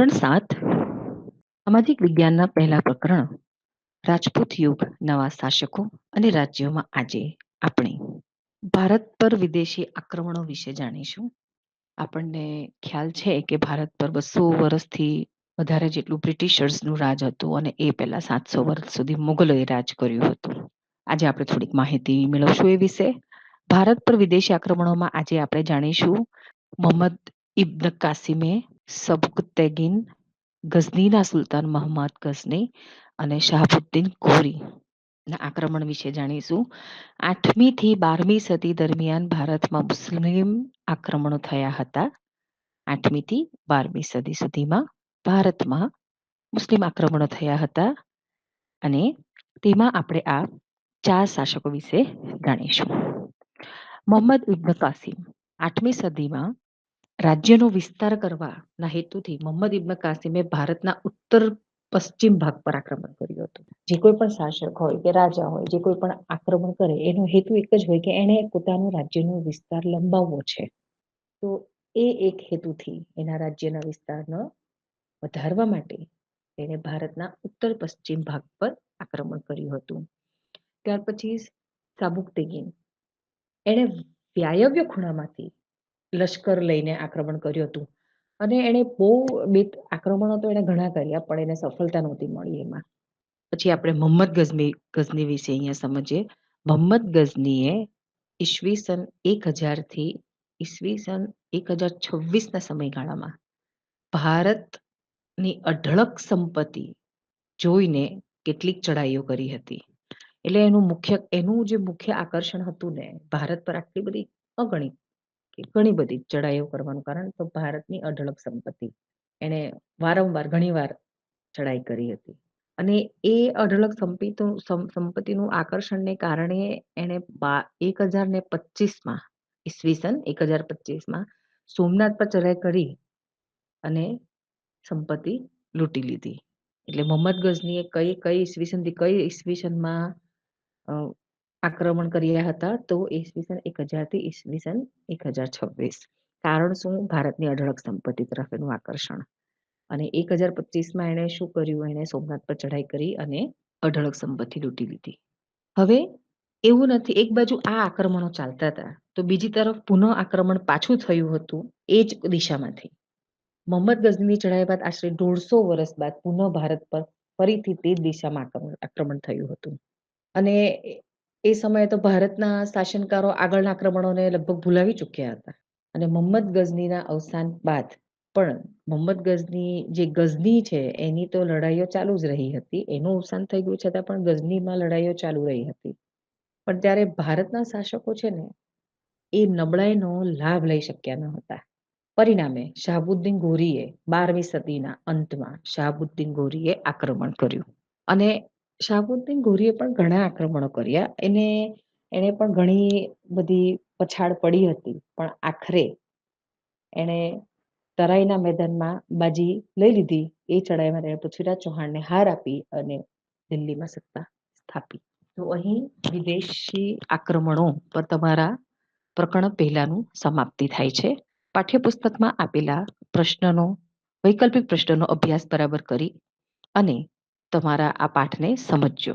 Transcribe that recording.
ધોરણ સાત, સામાજિક વિજ્ઞાનના પહેલા પ્રકરણ, રાજપૂત યુગ, નવા શાસકો અને રાજ્યોમાં આજે આપણે ભારત પર વિદેશી આક્રમણો વિશે જાણીશું. આપણને ખ્યાલ છે કે ભારત પર બસો વર્ષથી વધારે જેટલું બ્રિટિશર્સનું રાજ હતું અને એ પહેલા સાતસો વર્ષ સુધી મુગલોએ રાજ કર્યું હતું. આજે આપણે થોડીક માહિતી મેળવશું એ વિશે. ભારત પર વિદેશી આક્રમણોમાં આજે આપણે જાણીશું મોહમ્મદ ઇબ્ન કાસિમે સબુકતેગીન ગઝનીના સુલતાન મોહમ્મદ ગઝની અને શાહબુદ્દીન ઘોરી આક્રમણ વિશે જાણીશું. આઠમી થી બારમી સદી દરમિયાન ભારતમાં મુસ્લિમ આક્રમણો થયા હતા. આઠમી થી બારમી સદી સુધીમાં ભારતમાં મુસ્લિમ આક્રમણો થયા હતા અને તેમાં આપણે આ ચાર શાસકો વિશે જાણીશું. મોહમ્મદ ઇબ્ન કાસિમ આઠમી સદીમાં રાજ્યનો વિસ્તાર કરવાના હેતુથી મોહમ્મદ ઇબ્ન કાસિમે ભારતના ઉત્તર પશ્ચિમ ભાગ પર આક્રમણ કર્યું હતું. જે કોઈ પણ શાસક હોય કે રાજા હોય, જે કોઈ પણ આક્રમણ કરે, એનો હેતુ એક જ હોય કે એણે પોતાનું રાજ્યનો વિસ્તાર લંબાવવો છે. તો એ એક હેતુથી એના રાજ્યના વિસ્તારનો વધારવા માટે તેણે ભારતના ઉત્તર પશ્ચિમ ભાગ પર આક્રમણ કર્યું હતું. ત્યાર પછી સાબુક તેગીન. એણે વ્યાયવ્ય ખૂણામાંથી લશ્કર લઈને આક્રમણ કર્યું હતું. અને એણે બહુ બે આક્રમણો તો એને ઘણા કર્યા, પણ એને સફળતા નહોતી મળી એમાં. પછી આપણે મોહમ્મદ ગઝની ગઝની વિશે અહીંયા સમજીએ. મોહમ્મદ ગઝનીએ ઈસવીસન એક હજારથી થી સન એક હજાર છવ્વીસના સમયગાળામાં ભારતની અઢળક સંપત્તિ જોઈને કેટલીક ચડાઈઓ કરી હતી. એટલે એનું મુખ્ય, એનું જે મુખ્ય આકર્ષણ હતું ને, ભારત પર આટલી બધી અગણિત ઘણી બધી ચડાઈઓ કરવાનું કારણ તો ભારતની અઢળક સંપત્તિ. એણે વારંવાર ઘણીવાર ચડાઈ કરી હતી. અને એ અઢળક સંપત્તિ સંપત્તિનું આકર્ષણને કારણે એણે એક હજાર ને પચીસમાં ઈસવીસન એક હજાર પચીસમાં સોમનાથ પર ચડાઈ કરી અને સંપત્તિ લૂંટી લીધી. એટલે મોહમ્મદ ગઝનીએ કઈ કઈ ઈસવીસનથી કઈ ઈસવીસનમાં આક્રમણ કર્યા હતા તો ઈસવીસન એક હજારથી ઈસવીસન એક હજાર છવ્વીસ. કારણ શું? ભારતની અઢળક સંપત્તિ તરફ એનું આકર્ષણ. અને એક હજાર પચીસમાં એણે શું કર્યું? એણે સોમનાથ પર ચઢાઈ કરી અને અઢળક સંપત્તિ લૂંટી લીધી. હવે એવું નથી, એક બાજુ આ આક્રમણો ચાલતા હતા, તો બીજી તરફ પુનઃ આક્રમણ પાછું થયું હતું એ જ દિશામાંથી. મોહમ્મદ ગઝનીની ચઢાઈ બાદ આશરે દોઢસો વર્ષ બાદ પુનઃ ભારત પર ફરીથી તે જ દિશામાં આક્રમણ થયું હતું. અને એ સમયે તો ભારતના શાસનકારો આગળના આક્રમણોને લગભગ ભૂલાવી ચૂક્યા હતા. અને મોહમ્મદ ગઝનીના અવસાન બાદ પણ મોહમ્મદ ગઝની જે ગઝની છે, એની તો લડાઈઓ ચાલુ જ રહી હતી. એનું અવસાન થઈ ગયું છતાં પણ ગઝનીમાં લડાઈઓ ચાલુ રહી હતી. પણ ત્યારે ભારતના શાસકો છે ને, એ નબળાઈનો લાભ લઈ શક્યા ન હતા. પરિણામે શાહબુદ્દીન ગોરીએ બારમી સદીના અંતમાં શાહબુદ્દીન ગોરીએ આક્રમણ કર્યું. અને શાહબુદ્દીન ગોરીએ પણ ઘણા આક્રમણો કર્યા. એને એને પણ ઘણી બધી પછાડ પડી હતી. પણ આખરે એણે તરાઈના મેદાનમાં બાજી લઈ લીધી. એ ચડાઈમાં તેણે પૃથ્વીરાજ ચૌહાણને હાર આપી અને દિલ્હીમાં સત્તા સ્થાપી. તો અહીં વિદેશી આક્રમણો પર તમારા પ્રકરણ પહેલાનું સમાપ્તિ થાય છે. પાઠ્યપુસ્તકમાં આપેલા પ્રશ્નનો, વૈકલ્પિક પ્રશ્નનો અભ્યાસ બરાબર કરી અને તમારા આ પાઠને સમજજો.